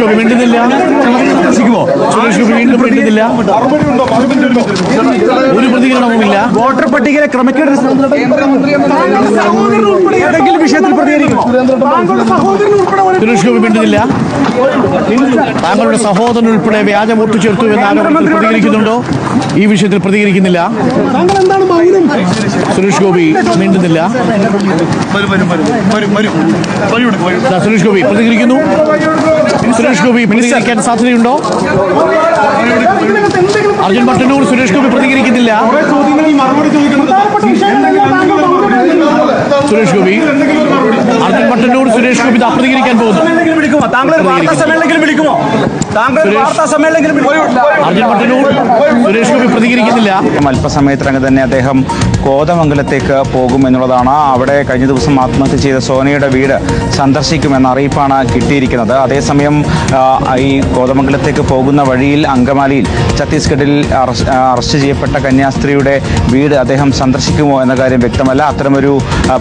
സുരേഷ് ഗോപി മിണ്ടുന്നില്ല. സിക്കുമോ സുരേഷ് ഗോപി വീണ്ടും മിണ്ടുന്നില്ല. ഒരു പ്രതികരണവുമില്ല. വോട്ടർ പട്ടികയിലെ ക്രമക്കേട് ഏതെങ്കിലും വിഷയത്തിൽ പ്രതികരിക്കുമോ? സുരേഷ് ഗോപി മിണ്ടുന്നില്ല. താങ്കളുടെ സഹോദരൻ ഉൾപ്പെടെ വ്യാജം വോട്ട് ചേർത്തു എന്ന ആരോപണത്തിൽ പ്രതികരിക്കുന്നുണ്ടോ? ഈ വിഷയത്തിൽ പ്രതികരിക്കുന്നില്ല. സുരേഷ് ഗോപി നീണ്ടുന്നില്ല സുരേഷ് ഗോപി പ്രതികരിക്കുന്നു. സുരേഷ് ഗോപി പ്രതികരിക്കാൻ സാധ്യതയുണ്ടോ? അർജുൻ പട്ടന്നൂർ സുരേഷ് ഗോപി പ്രതികരിക്കുന്നില്ല. സുരേഷ് ഗോപി അർജുൻ പട്ടന്നൂർ സുരേഷ് ഗോപി പ്രതികരിക്കാൻ പോകുന്നു. താങ്കൾ ഒരു വാർത്താ സമ്മേളനത്തിൽ വിളിക്കുമോ? താങ്കൾ ഒരു സുരേഷ്. വാർത്താ സമ്മേളനത്തിൽ അർജുൻ പട്ടന്നൂർ സുരേഷ് ഗോപി പ്രതികരിക്കുന്നില്ല. അല്പസമയത്തിനകം തന്നെ അദ്ദേഹം കോതമംഗലത്തേക്ക് പോകും എന്നുള്ളതാണ് അവിടെ കഴിഞ്ഞ ദിവസം ആത്മഹത്യ ചെയ്ത സോനയുടെ വീട് സന്ദർശിക്കുമെന്ന അറിയിപ്പാണ് കിട്ടിയിരിക്കുന്നത്. അതേസമയം ഈ കോതമംഗലത്തേക്ക് പോകുന്ന വഴിയിൽ അങ്കമാലിയിൽ ഛത്തീസ്ഗഡിൽ അറസ്റ്റ് ചെയ്യപ്പെട്ട കന്യാസ്ത്രീയുടെ വീട് അദ്ദേഹം സന്ദർശിക്കുമോ എന്ന കാര്യം വ്യക്തമല്ല. അത്തരമൊരു ആ,